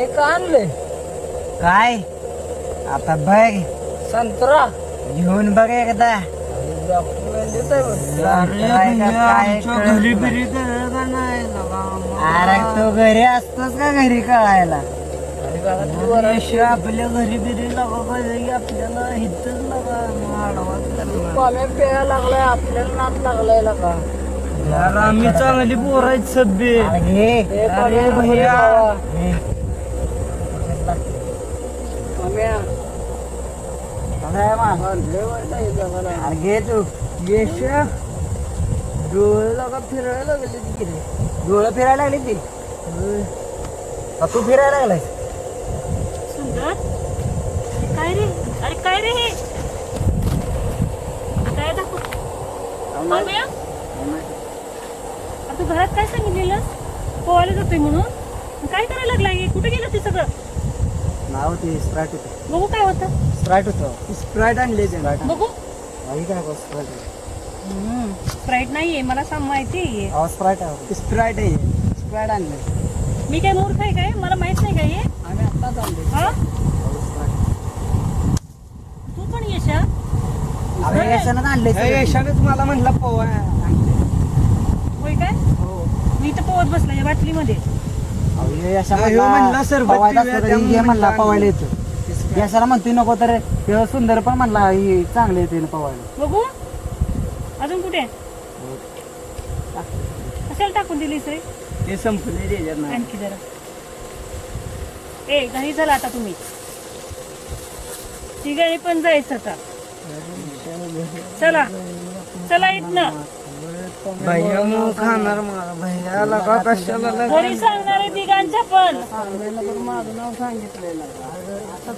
हे का आणले काय? आता बघ. संत्रा. घेऊन बघ एकदा. अरे तो घरी असतोच का घरी कळायला. आपल्या घरी बिरी लागा पाहिजे आपल्याला हिथच लागा प्यायला लागलाय आपल्याला नात लागलाय का? आम्ही चांगली पोर आहेत सभ्य. जगाला. घे तू. यश. डोळे लागा फिरायला लागले तिकडे. डोळं फिरायला लागली ती. तू फिरायला लागलाय सुंदर? काय रे? अरे काय रे हे? काय दाखव. पाहूया? आता तू घरात काय सांगितलेलं पोहायला जातोय म्हणून. काय करायला लागलाय? कुठे गेलं ते सगळं? नाव ते स्प्राईट होतं. बघू काय होतं. स्प्राईट होतं. स्प्राईट आणली स्प्राईट बघू. आई काय स्प्राईट स्प्राईट नाहीये मला सांग माहिती आहे अहो स्प्राईट आहे. स्प्राईट आहे स्प्राईट आणली मी काय मूर्ख आहे काय? मला माहीत नाही काय हे. आम्ही आत्ताच आणले हा? तू पण यशा अरे यशानं आणले यशानेच मला म्हणला पोवा होय काय? हो. मी इथं पोहत बसला या बाटलीमध्ये. म्हणला म्हणला पवायला येतो. यशाला म्हणतोय नको तर ह्यो सुंदर पण म्हणला ही चांगले येते पवायला. बघू. अजून कुठे? कशाला टाकून दिलीस रे? ते नाही आणखी जरा. ए घरी चला आता तुम्ही. तिघांनी पण जायचं आता. चला. चला इथनं. भैया मग खाणार मला. भैया लगा कशाला लगा? घरी सांगणार आहे तिघांच्या पण सांगायला पण माझं नाव सांगितलेलं. आता